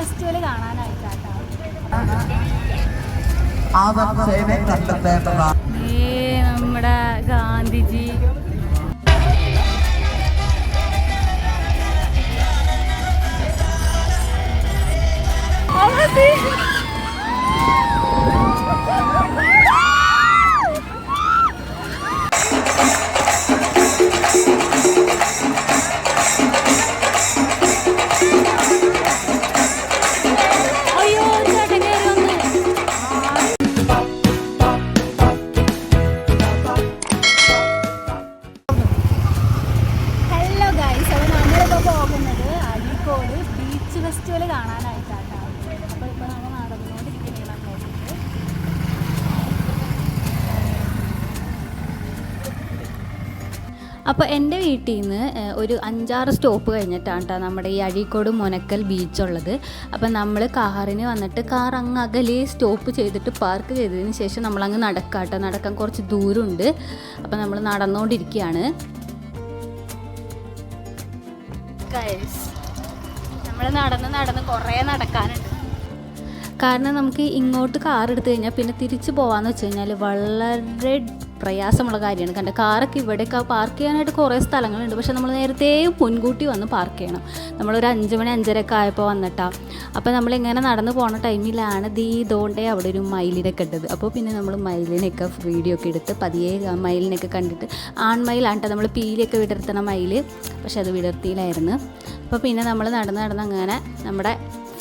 Festival കാണാനായിട്ടാട്ടോ. ഏ നമ്മുടെ ഗാന്ധിജി. അയ്യോ ഫെസ്റ്റിവൽ കാണാനായിട്ടാണ് അപ്പോൾ നമ്മൾ അപ്പോൾ എന്റെ വീട്ടിൽ നിന്ന് ഒരു അഞ്ചാറ് സ്റ്റോപ്പ് കഴിഞ്ഞിട്ടാണ് കേട്ടോ നമ്മുടെ ഈ അഴീക്കോട് മുനക്കൽ ബീച്ചുള്ളത്. അപ്പോൾ നമ്മൾ കാറിന് വന്നിട്ട് കാർ അങ്ങ് അകലെ സ്റ്റോപ്പ് ചെയ്തിട്ട് പാർക്ക് ചെയ്തതിന് ശേഷം നമ്മളങ്ങ് നടക്കാം കേട്ടോ നടക്കാൻ കുറച്ച് ദൂരമുണ്ട്. അപ്പോൾ നമ്മൾ നടന്നുകൊണ്ടിരിക്കുകയാണ്. നമ്മൾ നടന്ന് നടന്ന് കുറേ നടക്കാനുണ്ട്. കാരണം നമുക്ക് ഇങ്ങോട്ട് കാർ എടുത്തു കഴിഞ്ഞാൽ പിന്നെ തിരിച്ചു പോകാന്ന് വെച്ച് കഴിഞ്ഞാൽ വളരെ പ്രയാസമുള്ള കാര്യമാണ്. കണ്ട കാറൊക്കെ ഇവിടെയൊക്കെ പാർക്ക് ചെയ്യാനായിട്ട് കുറേ സ്ഥലങ്ങളുണ്ട്. പക്ഷെ നമ്മൾ നേരത്തെ മുൻകൂട്ടി വന്ന് പാർക്ക് ചെയ്യണം. നമ്മളൊരു അഞ്ച് മണി അഞ്ചരയൊക്കെ ആയപ്പോൾ വന്നിട്ടാ. അപ്പോൾ നമ്മളിങ്ങനെ നടന്നു പോണ ടൈമിലാണ് ദീ ഇതുകൊണ്ടേ അവിടെ ഒരു മയിലിനൊക്കെ ഉണ്ടത് അപ്പോൾ പിന്നെ നമ്മൾ മയിലിനെയൊക്കെ വീഡിയോ ഒക്കെ എടുത്ത് പതിയെ മയിലിനൊക്കെ കണ്ടിട്ട് ആൺമയിലാണ് കേട്ടോ നമ്മൾ പീലിയൊക്കെ വിടർത്തണ മയിൽ പക്ഷെ അത് വിടർത്തിയിലായിരുന്നു അപ്പോൾ പിന്നെ നമ്മൾ നടന്ന് നടന്ന് അങ്ങനെ നമ്മുടെ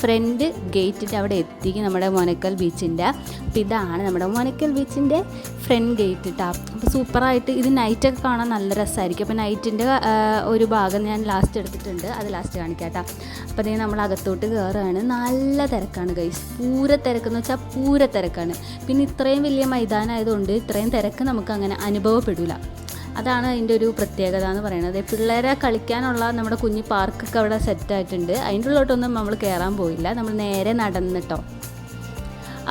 ഫ്രണ്ട് ഗേറ്റിന്റെ അവിടെ എത്തി നമ്മുടെ മൊനക്കൽ ബീച്ചിന്റെ അപ്പോൾ ഇതാണ് നമ്മുടെ മൊനക്കൽ ബീച്ചിന്റെ ഫ്രണ്ട് ഗേറ്റ് കേട്ടോ അപ്പോൾ സൂപ്പറായിട്ട് ഇത് നൈറ്റൊക്കെ കാണാൻ നല്ല രസമായിരിക്കും അപ്പോൾ നൈറ്റിന്റെ ഒരു ഭാഗം ഞാൻ ലാസ്റ്റ് എടുത്തിട്ടുണ്ട്. അത് ലാസ്റ്റ് കാണിക്കാം കേട്ടോ അപ്പോൾ അതേ നമ്മൾ അകത്തോട്ട് കയറുകയാണ് നല്ല തിരക്കാണ് ഗൈസ് പൂര തിരക്കെന്ന് വെച്ചാൽ പൂര തിരക്കാണ്. പിന്നെ ഇത്രയും വലിയ മൈതാനമായതുകൊണ്ട് ഇത്രയും തിരക്ക് നമുക്ക് അങ്ങനെ അനുഭവപ്പെടില്ല അതാണ് അതിന്റെ ഒരു പ്രത്യേകത എന്ന് പറയുന്നത്. പിള്ളേരെ കളിക്കാനുള്ള നമ്മുടെ കുഞ്ഞി പാർക്കൊക്കെ അവിടെ സെറ്റായിട്ടുണ്ട് അതിന്റെ ഉള്ളിലോട്ടൊന്നും നമ്മൾ കയറാൻ പോയില്ല. നമ്മൾ നേരെ നടന്നിട്ടോ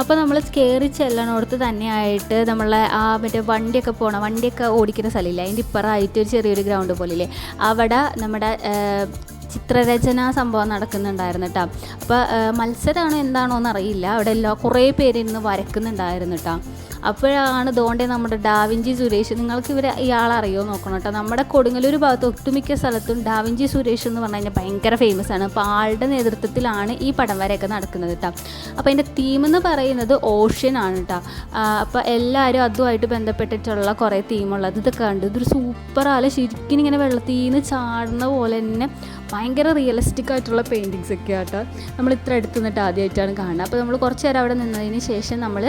അപ്പോൾ നമ്മൾ കയറി ചെല്ലണോടത്ത് തന്നെയായിട്ട് നമ്മളെ ആ മറ്റേ വണ്ടിയൊക്കെ പോകണം വണ്ടിയൊക്കെ ഓടിക്കുന്ന സ്ഥലമില്ല? അതിന്റെ ഇപ്പുറമായിട്ട് ഒരു ചെറിയൊരു ഗ്രൗണ്ട് പോലില്ലേ അവിടെ നമ്മുടെ ചിത്രരചന സംഭവം നടക്കുന്നുണ്ടായിരുന്നു കേട്ടോ അപ്പോൾ മത്സരമാണോ എന്താണോ എന്നറിയില്ല അവിടെ എല്ലാ കുറേ പേര് ഇന്ന് വരക്കുന്നുണ്ടായിരുന്നു കേട്ടോ അപ്പോഴാണ് ദോണ്ടെ നമ്മുടെ ഡാവിഞ്ചി സുരേഷ്. നിങ്ങൾക്ക് ഇവരെ ഇയാളറിയോ നോക്കണം കേട്ടോ. നമ്മുടെ കൊടുങ്ങല്ലൂർ ഭാഗത്ത് ഒട്ടുമിക്ക സ്ഥലത്തും ഡാവിഞ്ചി സുരേഷ് എന്ന് പറഞ്ഞു കഴിഞ്ഞാൽ ഭയങ്കര ഫേമസ് ആണ്. അപ്പോൾ ആളുടെ നേതൃത്വത്തിലാണ് ഈ പടം വരെയൊക്കെ നടക്കുന്നത് കേട്ടോ. അപ്പോൾ അതിന്റെ തീം എന്ന് പറയുന്നത് ഓഷ്യൻ ആണ് കേട്ടോ. അപ്പോൾ എല്ലാവരും അതുമായിട്ട് ബന്ധപ്പെട്ടിട്ടുള്ള കുറേ തീമുള്ളത് ഇതൊക്കെ കണ്ടു. ഇതൊരു സൂപ്പർ ആല ശരിക്കും ഇങ്ങനെ വെള്ളത്തിൽ നിന്ന് ചാടുന്ന പോലെ തന്നെ ഭയങ്കര റിയലിസ്റ്റിക് ആയിട്ടുള്ള പെയിന്റിങ്സ് ഒക്കെ ആട്ടോ. നമ്മൾ ഇത്ര അടുത്ത് നിന്നിട്ട് ആദ്യമായിട്ടാണ് കാണുന്നത്. അപ്പോൾ നമ്മൾ കുറച്ച് നേരം അവിടെ നിന്നതിന് ശേഷം നമ്മൾ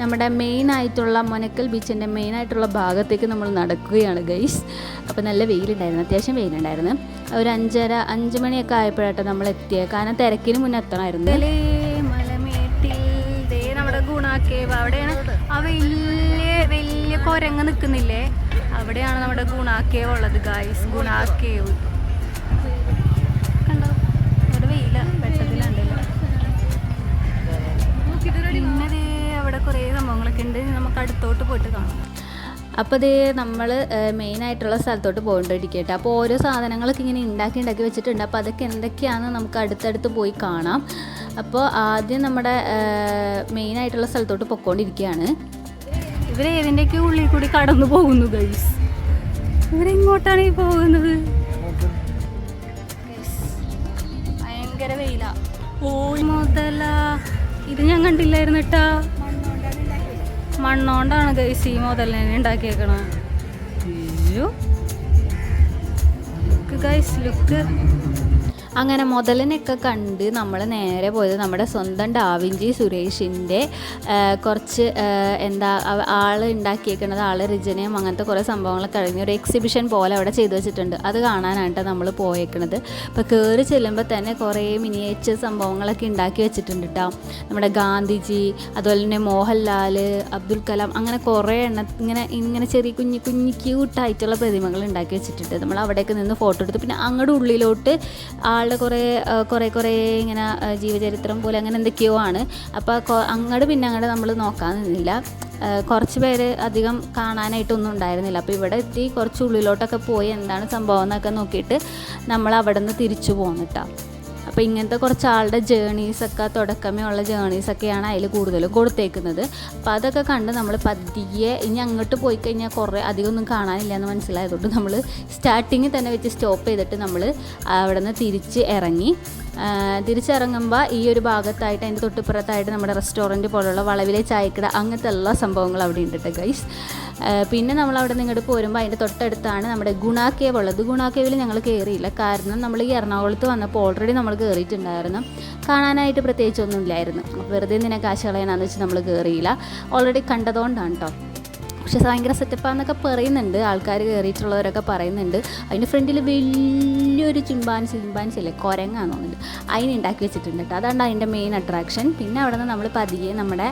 നമ്മുടെ മെയിൻ ആയിട്ടുള്ള മൊനക്കൽ ബീച്ചിന്റെ മെയിൻ ആയിട്ടുള്ള ഭാഗത്തേക്ക് നമ്മൾ നടക്കുകയാണ് ഗൈസ് അപ്പോൾ നല്ല വെയിലുണ്ടായിരുന്നു. അത്യാവശ്യം വെയിലുണ്ടായിരുന്നു. ഒരു അഞ്ചര അഞ്ച് മണിയൊക്കെ ആയപ്പോഴാട്ടോ നമ്മൾ എത്തിയത്. കാരണം തിരക്കിന് മുന്നേ എത്തണമായിരുന്നു. നമ്മുടെ ഗുണാക്കേവ് അവിടെയാണ്. വലിയ വലിയ കൊരങ്ങ് നിൽക്കുന്നില്ലേ? അവിടെയാണ് നമ്മുടെ ഗുണാക്കേവ് ഉള്ളത് ഗായ്സ് ഗുണാക്കേവ് കണ്ടോ ഉണ്ട്. നമുക്ക് അടുത്തോട്ട് പോയിട്ട് കാണാം. അപ്പോൾ ഇതേ നമ്മൾ മെയിനായിട്ടുള്ള സ്ഥലത്തോട്ട് പോകേണ്ടിരിക്കട്ടെ അപ്പോൾ ഓരോ സാധനങ്ങളൊക്കെ ഇങ്ങനെ ഉണ്ടാക്കി ഉണ്ടാക്കി വെച്ചിട്ടുണ്ട്. അപ്പോൾ അതൊക്കെ എന്തൊക്കെയാണെന്ന് നമുക്ക് അടുത്തടുത്ത് പോയി കാണാം. അപ്പോൾ ആദ്യം നമ്മുടെ മെയിൻ ആയിട്ടുള്ള സ്ഥലത്തോട്ട് പൊക്കോണ്ടിരിക്കുകയാണ് ഇവർ ഏതിന്റെയൊക്കെ ഉള്ളിൽ കൂടി കടന്നു പോകുന്നു ഗൈസ് ഇവരെങ്ങോട്ടാണ് ഈ പോകുന്നത്? ഭയങ്കര വെയിലാ. ഓ. മുതല. ഇത് ഞാൻ കണ്ടില്ലായിരുന്നു കേട്ടാ മണ്ണോണ്ടാണ് ഗൈസ് ഈ മുതലിനെ ഉണ്ടാക്കിയേക്കണ ലുക്ക് ഗൈസ് ലുക്ക് അങ്ങനെ മുതലിനൊക്കെ കണ്ട് നമ്മൾ നേരെ പോയത് നമ്മുടെ സ്വന്തം ഡാവിഞ്ചി സുരേഷിന്റെ കുറച്ച് എന്താ ആൾ ഉണ്ടാക്കിയേക്കുന്നത് ആൾ രചനയും അങ്ങനത്തെ കുറേ സംഭവങ്ങളൊക്കെ കഴിഞ്ഞ് ഒരു എക്സിബിഷൻ പോലെ അവിടെ ചെയ്തു വെച്ചിട്ടുണ്ട്. അത് കാണാനായിട്ട് നമ്മൾ പോയേക്കുന്നത് അപ്പോൾ കയറി ചെല്ലുമ്പോൾ തന്നെ കുറേ മിനിയേച്ചർ സംഭവങ്ങളൊക്കെ ഉണ്ടാക്കി വെച്ചിട്ടുണ്ട് കേട്ടോ നമ്മുടെ ഗാന്ധിജി അതുപോലെ തന്നെ മോഹൻലാൽ അബ്ദുൽ കലാം അങ്ങനെ കുറേ എണ്ണ ഇങ്ങനെ ഇങ്ങനെ ചെറിയ കുഞ്ഞു കുഞ്ഞു ക്യൂട്ടായിട്ടുള്ള പ്രതിമകൾ ഉണ്ടാക്കി വെച്ചിട്ടുണ്ട്. നമ്മൾ അവിടെയൊക്കെ നിന്ന് ഫോട്ടോ എടുത്ത് പിന്നെ അങ്ങോട്ട് ഉള്ളിലോട്ട് ആളുടെ കുറേ കുറെ കുറേ ഇങ്ങനെ ജീവചരിത്രം പോലെ അങ്ങനെ എന്തൊക്കെയോ ആണ്. അപ്പോൾ അങ്ങോട്ട് പിന്നെ അങ്ങോട്ട് നമ്മൾ നോക്കാൻ നിന്നില്ല. കുറച്ച് പേര് അധികം കാണാനായിട്ടൊന്നും ഉണ്ടായിരുന്നില്ല. അപ്പോൾ ഇവിടെ എത്തി കുറച്ച് ഉള്ളിലോട്ടൊക്കെ പോയി എന്താണ് സംഭവം എന്നൊക്കെ നോക്കിയിട്ട് നമ്മൾ അവിടെ നിന്ന് തിരിച്ചു പോന്നിട്ടാ അപ്പോൾ ഇങ്ങനത്തെ കുറച്ച് ആളുടെ ജേണീസൊക്കെ തുടക്കമേ ഉള്ള ജേണീസൊക്കെയാണ് അതിൽ കൂടുതലും കൊടുത്തേക്കുന്നത്. അപ്പോൾ അതൊക്കെ കണ്ട് നമ്മൾ പതിയെ ഇനി അങ്ങോട്ട് പോയി കഴിഞ്ഞാൽ കുറേ അധികമൊന്നും കാണാനില്ല എന്ന് മനസ്സിലായതുകൊണ്ട് നമ്മൾ സ്റ്റാർട്ടിങ്ങിൽ തന്നെ വെച്ച് സ്റ്റോപ്പ് ചെയ്തിട്ട് നമ്മൾ അവിടെ നിന്ന് തിരിച്ച് ഇറങ്ങി. തിരിച്ചിറങ്ങുമ്പോൾ ഈ ഒരു ഭാഗത്തായിട്ട് അതിന്റെ തൊട്ടിപ്പുറത്തായിട്ട് നമ്മുടെ റെസ്റ്റോറന്റ് പോലുള്ള വളവിലെ ചായക്കട അങ്ങനത്തെ എല്ലാ സംഭവങ്ങളും അവിടെ ഉണ്ട് ഗൈസ് പിന്നെ നമ്മൾ അവിടെ നിന്ന് ഇങ്ങോട്ട് പോരുമ്പോൾ അതിന്റെ തൊട്ടടുത്താണ് നമ്മുടെ ഗുണ കേവ് ഉള്ളത്. ഗുണ കേവിൽ ഞങ്ങൾ കയറിയില്ല കാരണം നമ്മൾ ഈ എറണാകുളത്ത് വന്നപ്പോൾ ഓൾറെഡി നമ്മൾ കയറിയിട്ടുണ്ടായിരുന്നു കാണാനായിട്ട് പ്രത്യേകിച്ചൊന്നും ഇല്ലായിരുന്നു വെറുതെ നിന്നെ കാശ് കളയാനാന്ന് വെച്ച് നമ്മൾ കയറിയില്ല ഓൾറെഡി കണ്ടതുകൊണ്ടാണ് കേട്ടോ പക്ഷെ ഭയങ്കര സെറ്റപ്പാന്നൊക്കെ പറയുന്നുണ്ട്. ആൾക്കാർ കയറിയിട്ടുള്ളവരൊക്കെ പറയുന്നുണ്ട്. അതിന്റെ ഫ്രണ്ടിൽ വലിയൊരു ചിമ്പാൻസി ചിമ്പാൻസി അല്ലേ കുരങ്ങാന്ന് തോന്നുന്നുണ്ട്. അതിന് ഉണ്ടാക്കി വെച്ചിട്ടുണ്ട് കേട്ടോ. അതാണ് അതിന്റെ മെയിൻ അട്രാക്ഷൻ പിന്നെ അവിടെ നിന്ന് നമ്മൾ പതിയെ നമ്മുടെ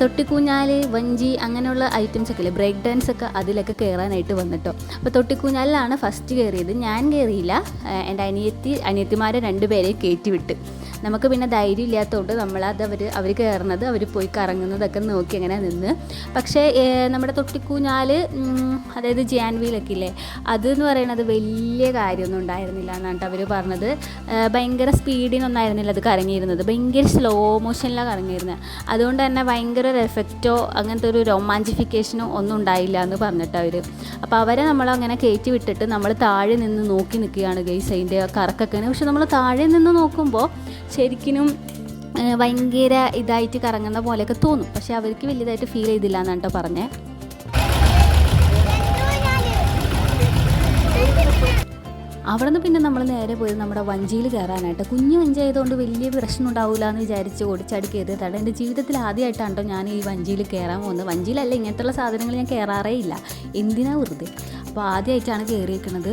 തൊട്ടിക്കൂഞ്ഞാൽ വഞ്ചി അങ്ങനെയുള്ള ഐറ്റംസ് ഒക്കെ ഇല്ലേ ബ്രേക്ക് ഡാൻസ് ഒക്കെ അതിലൊക്കെ കയറാനായിട്ട് വന്നിട്ടോ. അപ്പോൾ തൊട്ടിക്കൂഞ്ഞാലിലാണ് ഫസ്റ്റ് കയറിയത് ഞാൻ കയറിയില്ല എന്റെ അനിയത്തി അനിയത്തിമാരെ രണ്ടുപേരെയും കയറ്റി വിട്ട്. നമുക്ക് പിന്നെ ധൈര്യം ഇല്ലാത്തതുകൊണ്ട് നമ്മളത് അവർ അവർ കയറുന്നത് അവർ പോയി കറങ്ങുന്നതൊക്കെ നോക്കി അങ്ങനെ നിന്ന്. പക്ഷേ നമ്മുടെ തൊട്ടിക്കൂഞ്ഞാൽ അതായത് ജാൻവിയിലൊക്കെ ഇല്ലേ അതെന്ന് പറയുന്നത് വലിയ കാര്യമൊന്നും ഉണ്ടായിരുന്നില്ല എന്നാണ് അവർ പറഞ്ഞത്. ഭയങ്കര സ്പീഡിനൊന്നും ആയിരുന്നില്ല അത് കറങ്ങിയിരുന്നത്. ഭയങ്കര സ്ലോ മോഷനിലാണ് കറങ്ങിയിരുന്നത് അതുകൊണ്ട് തന്നെ ഭയങ്കര ഒരു എഫക്റ്റോ അങ്ങനത്തെ ഒരു റൊമാന്റിഫിക്കേഷനോ ഒന്നും ഉണ്ടായില്ല എന്ന് പറഞ്ഞിട്ട് അവർ അപ്പോൾ അവരെ നമ്മളങ്ങനെ കയറ്റി വിട്ടിട്ട് നമ്മൾ താഴെ നിന്ന് നോക്കി നിൽക്കുകയാണ് ഗൈസ് അതിന്റെ കറക്കൊക്കെ. പക്ഷെ നമ്മൾ താഴെ നിന്ന് നോക്കുമ്പോൾ ശരിക്കും ഭയങ്കര ഇതായിട്ട് കറങ്ങുന്ന പോലെയൊക്കെ തോന്നും. പക്ഷെ അവർക്ക് വലിയതായിട്ട് ഫീൽ ചെയ്തില്ല എന്നാണ് കേട്ടോ പറഞ്ഞത് അവിടെ നിന്ന് പിന്നെ നമ്മൾ നേരെ പോയത് നമ്മുടെ വഞ്ചിയിൽ കയറാനായിട്ട്. കുഞ്ഞു വഞ്ചി ആയതുകൊണ്ട് വലിയ പ്രശ്നം ഉണ്ടാവില്ല എന്ന് വിചാരിച്ച് ഓടിച്ചാടി കയറിയതാണ്. എന്റെ ജീവിതത്തിൽ ആദ്യമായിട്ടാണ് കേട്ടോ ഞാൻ ഈ വഞ്ചിയിൽ കയറാൻ പോകുന്നത്. വഞ്ചിയിലല്ല ഇങ്ങനത്തുള്ള സാധനങ്ങൾ ഞാൻ കയറാറേ ഇല്ല. എന്തിനാ വെറുതെ? അപ്പോൾ ആദ്യമായിട്ടാണ് കയറിയേക്കുന്നത്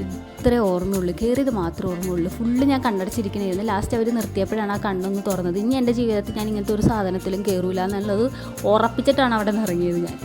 ഇത്രേ ഓർമ്മയുള്ളൂ. കയറിയത് മാത്രമേ ഓർമ്മയുള്ളൂ. ഫുള്ള് ഞാൻ കണ്ണടച്ചിരിക്കണമായിരുന്നു ലാസ്റ്റ് അവർ നിർത്തിയപ്പോഴാണ് ആ കണ്ണൊന്ന് തുറന്നത്. ഇനി എന്റെ ജീവിതത്തിൽ ഞാൻ ഇങ്ങനത്തെ ഒരു സാധനത്തിലും കയറൂല എന്നുള്ളത് ഉറപ്പിച്ചിട്ടാണ് അവിടെ നിന്ന് ഇറങ്ങിയത് ഞാൻ.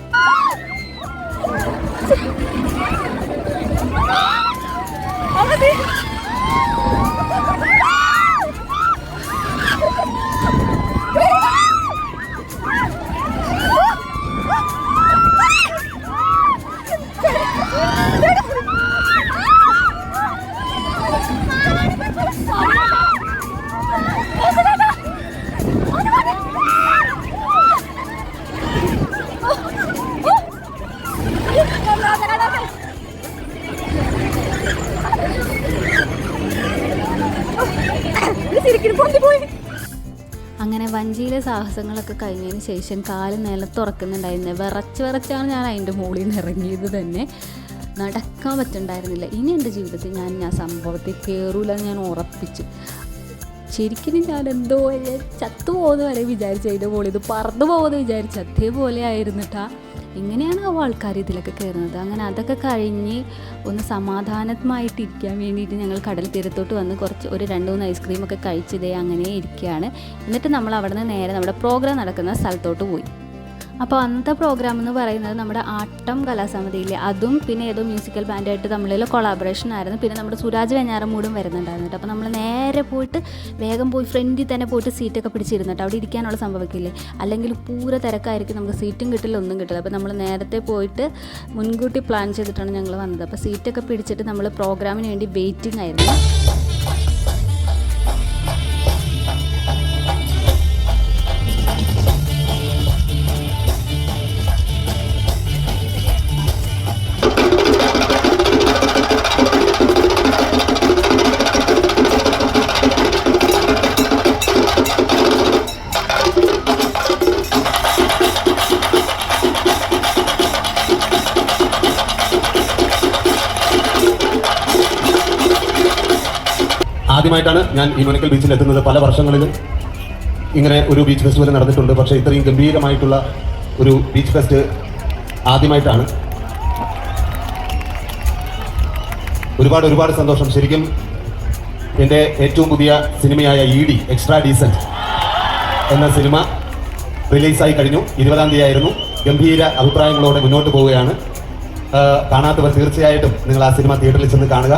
അങ്ങനെ വഞ്ചിയിലെ സാഹസങ്ങളൊക്കെ കഴിഞ്ഞതിന് ശേഷം കാൽ നിലത്തുറക്കുന്നുണ്ടായിരുന്നു വിറച്ച് വിറച്ചാണ് ഞാൻ അതിന്റെ മുകളിൽ നിന്ന് ഇറങ്ങിയത് തന്നെ. നടക്കാൻ പറ്റുന്നുണ്ടായിരുന്നില്ല ഇനി എന്റെ ജീവിതത്തിൽ ഞാൻ ഞാൻ സംഭവത്തിൽ കയറൂലെന്ന് ഞാൻ ഉറപ്പിച്ചു. ശരിക്കും ഞാൻ എന്തോ ചത്തു പോകുന്ന വരെ വിചാരിച്ചു അതിന്റെ മുകളിൽ ഇത് പറന്നു പോകുമെന്ന് വിചാരിച്ചു. അതേപോലെ ആയിരുന്നിട്ടാ. ഇങ്ങനെയാണ് ആ ആൾക്കാർ ഇതിലൊക്കെ കയറുന്നത്? അങ്ങനെ അതൊക്കെ കഴിഞ്ഞ് ഒന്ന് സമാധാനമായിട്ടിരിക്കാൻ വേണ്ടിയിട്ട് ഞങ്ങൾ കടൽ തീരത്തോട്ട് വന്ന് കുറച്ച് ഒരു രണ്ട് മൂന്ന് ഐസ്ക്രീമൊക്കെ കഴിച്ചതേ അങ്ങനെ ഇരിക്കുകയാണ് എന്നിട്ട് നമ്മൾ അവിടെ നിന്ന് നേരെ നമ്മുടെ പ്രോഗ്രാം നടക്കുന്ന സ്ഥലത്തോട്ട് പോയി. അപ്പോൾ അന്നത്തെ പ്രോഗ്രാം എന്ന് പറയുന്നത് നമ്മുടെ ആട്ടം കലാസമിതിയിലെ അതും പിന്നെ ഏതോ മ്യൂസിക്കൽ ബാൻഡായിട്ട് തമ്മിലുള്ള കൊളാബറേഷൻ ആയിരുന്നു. പിന്നെ നമ്മുടെ സുരാജ് വെഞ്ഞാറമൂടും വരുന്നുണ്ടായിരുന്നു അപ്പോൾ നമ്മൾ നേരെ പോയിട്ട് വേഗം പോയി ഫ്രണ്ടിൽ തന്നെ പോയിട്ട് സീറ്റൊക്കെ പിടിച്ചിരുന്നിട്ട് അവിടെ ഇരിക്കാനുള്ള സംഭവിക്കില്ലേ അല്ലെങ്കിൽ പൂര തിരക്കായിരിക്കും നമുക്ക് സീറ്റും കിട്ടില്ല ഒന്നും കിട്ടില്ല. അപ്പോൾ നമ്മൾ നേരത്തെ പോയിട്ട് മുൻകൂട്ടി പ്ലാൻ ചെയ്തിട്ടാണ് ഞങ്ങൾ വന്നത്. അപ്പോൾ സീറ്റൊക്കെ പിടിച്ചിട്ട് നമ്മൾ പ്രോഗ്രാമിന് വേണ്ടി വെയിറ്റിംഗ് ആയിരുന്നു. ആദ്യമായിട്ടാണ് ഞാൻ ഈ മുനക്കൽ ബീച്ചിൽ എത്തുന്നത്. പല വർഷങ്ങളിലും ഇങ്ങനെ ഒരു ബീച്ച് ഫെസ്റ്റിവൽ നടന്നിട്ടുണ്ട്. പക്ഷേ ഇത്രയും ഗംഭീരമായിട്ടുള്ള ഒരു ബീച്ച് ഫെസ്റ്റ് ആദ്യമായിട്ടാണ്. ഒരുപാട് ഒരുപാട് സന്തോഷം. ശരിക്കും എന്റെ ഏറ്റവും പുതിയ സിനിമയായ ഇ ഡി എക്സ്ട്രാ ഡീസന്റ് എന്ന സിനിമ റിലീസായി കഴിഞ്ഞു. ഇരുപതാം തീയതി ആയിരുന്നു ഗംഭീര അഭിപ്രായങ്ങളോടെ മുന്നോട്ട് പോവുകയാണ്. കാണാത്തവർ തീർച്ചയായിട്ടും നിങ്ങൾ ആ സിനിമ തിയേറ്ററിൽ ചെന്ന് കാണുക.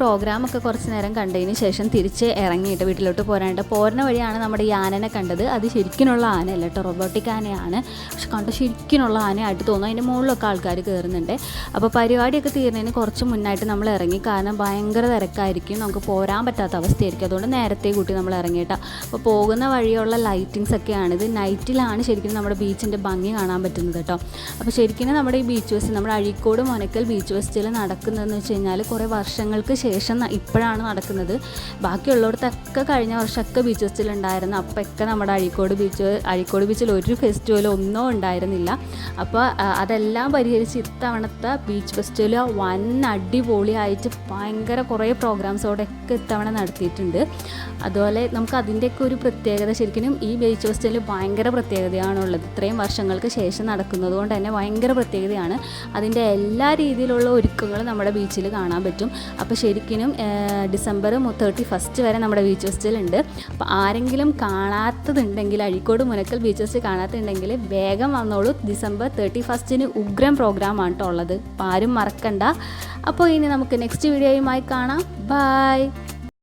പ്രോഗ്രാമൊക്കെ കുറച്ച് നേരം കണ്ടതിന് ശേഷം തിരിച്ച് ഇറങ്ങിയിട്ട് വീട്ടിലോട്ട് പോരാണ്ട് പോരുന്ന വഴിയാണ് നമ്മുടെ ഈ ആനനെ കണ്ടത്. അത് ശരിക്കിനുള്ള ആനയല്ല കേട്ടോ. റോബോട്ടിക് ആനയാണ്. പക്ഷെ കണ്ട ശരിക്കിനുള്ള ആനയായിട്ട് തോന്നുന്നു. അതിന്റെ മുകളിലൊക്കെ ആൾക്കാർ കയറുന്നുണ്ട്. അപ്പോൾ പരിപാടിയൊക്കെ തീർന്നതിന് കുറച്ച് മുന്നായിട്ട് നമ്മൾ ഇറങ്ങി. കാരണം ഭയങ്കര തിരക്കായിരിക്കും. നമുക്ക് പോരാൻ പറ്റാത്ത അവസ്ഥയായിരിക്കും. അതുകൊണ്ട് നേരത്തെ കൂട്ടി നമ്മൾ ഇറങ്ങിയിട്ടാ അപ്പോൾ പോകുന്ന വഴിയുള്ള ലൈറ്റിങ്സ് ഒക്കെയാണ് ഇത് നൈറ്റിലാണ് ശരിക്കും നമ്മുടെ ബീച്ചിന്റെ ഭംഗി കാണാൻ പറ്റുന്നത് കേട്ടോ. അപ്പോൾ ശരിക്കും നമ്മുടെ ഈ ബീച്ച് ഫെസ്റ്റ് നമ്മുടെ അഴീക്കോട് മുനക്കൽ ബീച്ച് ഫെസ്റ്റിൽ നടക്കുന്നതെന്ന് വെച്ച് കഴിഞ്ഞാൽ കുറേ വർഷങ്ങൾക്ക് ശേഷം ന- ഇപ്പോഴാണ് നടക്കുന്നത്. ബാക്കിയുള്ളിടത്തൊക്കെ കഴിഞ്ഞ വർഷമൊക്കെ ബീച്ച് ഫെസ്റ്റിലുണ്ടായിരുന്നു അപ്പോഴൊക്കെ നമ്മുടെ അഴീക്കോട് ബീച്ച് അഴീക്കോട് ബീച്ചിൽ ഒരു ഫെസ്റ്റിവലോ ഒന്നും ഉണ്ടായിരുന്നില്ല. അപ്പോൾ അതെല്ലാം പരിഹരിച്ച് ഇത്തവണത്തെ ബീച്ച് ഫെസ്റ്റിവൽ വൻ അടിപൊളിയായിട്ട് ഭയങ്കര കുറേ പ്രോഗ്രാംസോടെയൊക്കെ ഇത്തവണ നടത്തിയിട്ടുണ്ട്. അതുപോലെ നമുക്ക് അതിന്റെയൊക്കെ ഒരു പ്രത്യേകത ശരിക്കും ഈ ബീച്ച് ഫെസ്റ്റിവൽ ഭയങ്കര പ്രത്യേകതയാണുള്ളത്. ഇത്രയും വർഷങ്ങൾക്ക് ശേഷം നടക്കുന്നത് കൊണ്ട് തന്നെ ഭയങ്കര പ്രത്യേകതയാണ്. അതിന്റെ എല്ലാ രീതിയിലുള്ള ഒരുക്കങ്ങളും നമ്മുടെ ബീച്ചിൽ കാണാൻ പറ്റും. അപ്പോൾ ശരിക്കും ഡിസംബർ തേർട്ടി ഫസ്റ്റ് വരെ നമ്മുടെ ബീച്ച് ഫെസ്റ്റിവൽ ഉണ്ട്. അപ്പോൾ ആരെങ്കിലും കാണാത്തതുണ്ടെങ്കിൽ അഴീക്കോട് മുനക്കൽ ബീച്ച് ഫെസ്റ്റ് കാണാത്തുണ്ടെങ്കിൽ വേഗം വന്നോളൂ. ഡിസംബർ തേർട്ടി ഫസ്റ്റിന് ഉഗ്രം പ്രോഗ്രാമാണ് കേട്ടോ ഉള്ളത്. അപ്പോൾ ആരും മറക്കണ്ട. അപ്പോൾ ഇനി നമുക്ക് നെക്സ്റ്റ് വീഡിയോയുമായി കാണാം. ബൈ